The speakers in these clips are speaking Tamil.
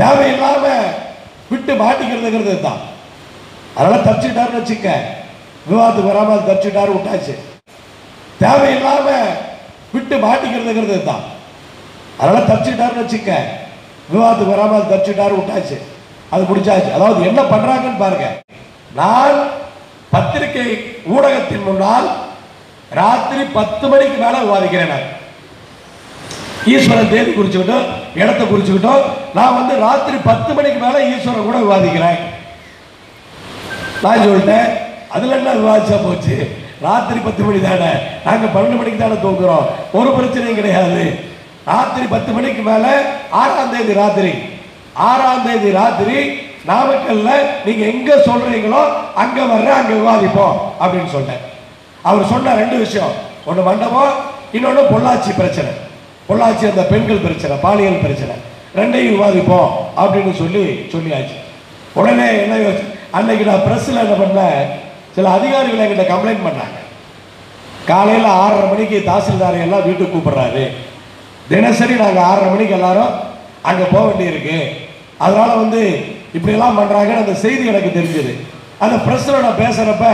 தேவையில்லாம விட்டு மாட்டிக்கிறதுங்கிறது தான் அதனால தப்பிச்சுட்டாருன்னு வச்சுக்க விவாதத்துக்கு வராம அது தப்பிச்சுட்டாரு விட்டாச்சு. தேவையில்லாம விட்டு மாட்டிக்கிறதுங்கிறது தான் அதனால தப்பிச்சுட்டாருன்னு வச்சுக்க விவாதத்துக்கு வராம அது தப்பிச்சுட்டாரு விட்டாச்சு. அது முடிச்சாச்சு அதாவது என்ன பண்றாங்கன்னு பாருங்க. நான் பத்திரிகை ஊடகத்தின் முன்னால் ராத்திரி பத்து மணிக்கு மேல விவாதிக்கிறேன் நான். ஈஸ்வரன் தேதி குறிச்சுக்கிட்டோம் இடத்தை குறிச்சுக்கிட்டோம். நான் வந்து ராத்திரி பத்து மணிக்கு மேலே ஈஸ்வரன் கூட விவாதிக்கிறேன். நான் சொல்லிட்டேன் அதில் என்ன விவாதிச்சா போச்சு? ராத்திரி பத்து மணி தானே? நாங்கள் பன்னெண்டு மணிக்கு தானே தூங்குறோம். ஒரு பிரச்சனையும் கிடையாது. ராத்திரி பத்து மணிக்கு மேலே ஆறாம் தேதி ராத்திரி. ஆறாம் தேதி ராத்திரி நாமக்கல்ல நீங்க எங்க சொல்றீங்களோ அங்க வர்ற அங்க விவாதிப்போம் அப்படின்னு சொன்னேன் அவர் சொன்ன ரெண்டு விஷயம். ஒன்று மண்டபம் இன்னொன்னு பொள்ளாச்சி பிரச்சனை. பொள்ளாச்சி அந்த பெண்கள் பிரச்சனை பாலியல் பிரச்சனை. ரெண்டையும் விவாதிப்போம் அப்படின்னு சொல்லி சொல்லியாச்சு. உடனே என்ன அன்னைக்கு நான் பிரஸ்ல என்ன பண்ணேன்? சில அதிகாரிகள் என்கிட்ட கம்ப்ளைண்ட் பண்ணாங்க. காலையில் ஆறரை மணிக்கு தாசில்தாரை எல்லாம் வீட்டுக்கு கூப்பிடுறாரு. தினசரி நாங்கள் ஆறரை மணிக்கு எல்லாரும் அங்கே போக வேண்டியிருக்கு. அதனால வந்து இப்படிலாம் பண்ணுறாங்கன்னு அந்த செய்தி எனக்கு தெரிஞ்சது. அந்த பிரஸ்ல நான் பேசுகிறப்ப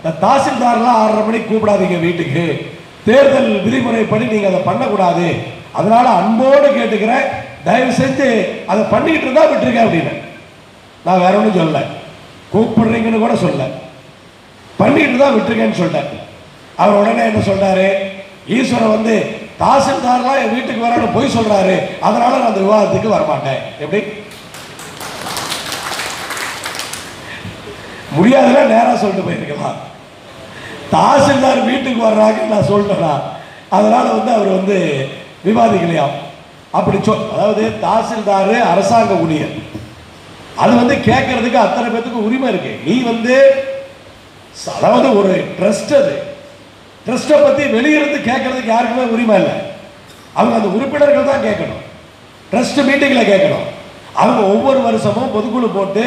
இந்த தாசில்தார்லாம் ஆறரை மணிக்கு கூப்பிடாதீங்க வீட்டுக்கு. தேர்தல் விதிமுறைப்படி நீங்கள் அதை பண்ணக்கூடாது. அதனால அன்போடு கேட்டுக்கிறேன். தயவு செஞ்சு அதை பண்ணிக்கிட்டு இருந்தா விட்டுருக்கேன் அப்படின்னு. நான் வேற ஒன்றும் சொல்ல கூப்பிடுறீங்கன்னு கூட சொல்ல பண்ணிக்கிட்டு தான் விட்டுருக்கேன்னு சொல்லிட்டேன். அவர் உடனே என்ன சொல்றாரு? ஈஸ்வரன் வந்து தாசில்தார்லாம் என் வீட்டுக்கு வரணும் போய் சொல்றாரு. அதனால நான் அந்த விவாதத்துக்கு வரமாட்டேன். எப்படி? முடியாதுன்னா நேராக சொல்லிட்டு போயிருக்கலாம். தாசில்தார் வீட்டுக்கு வர்றாங்கன்னு நான் சொல்லிட்டேன்னா அதனால வந்து அவர் வந்து விவாதிக்கலையாம். அப்படி சொல் அதாவது தாசில்தார் அரசாங்க ஊழியர். அது வந்து கேட்கறதுக்கு அத்தனை பேத்துக்கு உரிமை இருக்கு. நீ வந்து அதாவது ஒரு ட்ரஸ்ட் அது. ட்ரஸ்ட்டை பற்றி வெளியிருந்து கேட்கறதுக்கு யாருக்குமே உரிமை இல்லை. அவங்க அந்த உறுப்பினர்கள் தான் கேட்கணும். ட்ரஸ்ட் மீட்டிங்கில் கேட்கணும். அவங்க ஒவ்வொரு வருஷமும் பொதுக்குழு போட்டு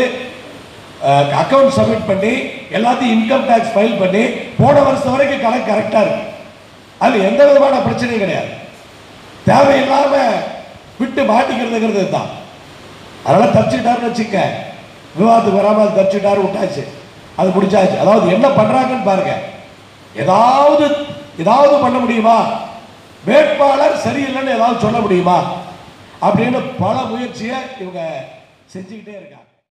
அக்கௌண்ட் சப்மிட் பண்ணி எல்லாத்தையும் இன்கம் டேக்ஸ் ஃபைல் பண்ணி போன வருஷம் வரைக்கும் கணக்கு கரெக்டாக இருக்கு. அதில் எந்த விதமான பிரச்சனையும் கிடையாது. தேவையில்லாம விட்டு மாட்டிக்கிறதுங்கிறது தான். அதனால தப்பிச்சுட்டாருன்னு வச்சுக்க விவாதத்துக்கு வராம அது தப்பிச்சுட்டாரு விட்டாச்சு. அது முடிச்சாச்சு அதாவது என்ன பண்றாங்கன்னு பாருங்க. ஏதாவது ஏதாவது பண்ண முடியுமா? வேட்பாளர் சரியில்லைன்னு ஏதாவது சொல்ல முடியுமா? அப்படின்னு பல முயற்சியை இவங்க செஞ்சுக்கிட்டே இருக்காங்க.